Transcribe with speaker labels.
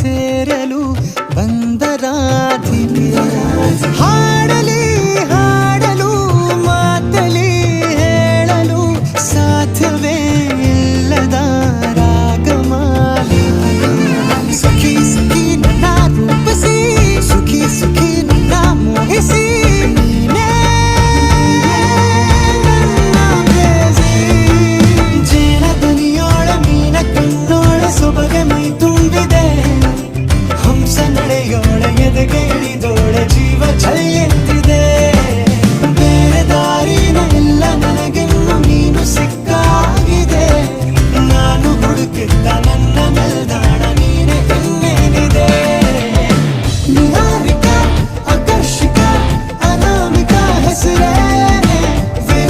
Speaker 1: సేరలు देखे डोळे जीव छळी